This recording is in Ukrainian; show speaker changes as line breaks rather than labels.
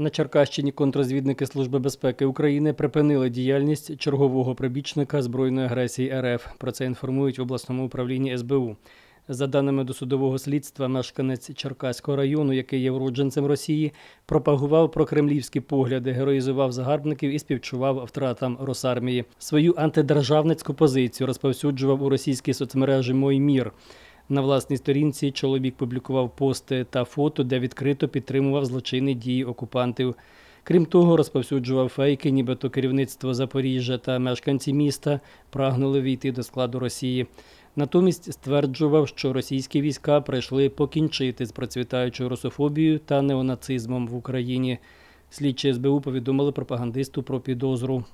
На Черкащині контрозвідники Служби безпеки України припинили діяльність чергового прибічника збройної агресії РФ. Про це інформують в обласному управлінні СБУ. За даними досудового слідства, мешканець Черкаського району, який є уродженцем Росії, пропагував прокремлівські погляди, героїзував загарбників і співчував втратам Росармії. Свою антидержавницьку позицію розповсюджував у російській соцмережі Мой мір. На власній сторінці чоловік публікував пости та фото, де відкрито підтримував злочинні дії окупантів. Крім того, розповсюджував фейки, нібито керівництво Запоріжжя та мешканці міста прагнули війти до складу Росії. Натомість стверджував, що російські війська прийшли покінчити з процвітаючою русофобією та неонацизмом в Україні. Слідчі СБУ повідомили пропагандисту про підозру.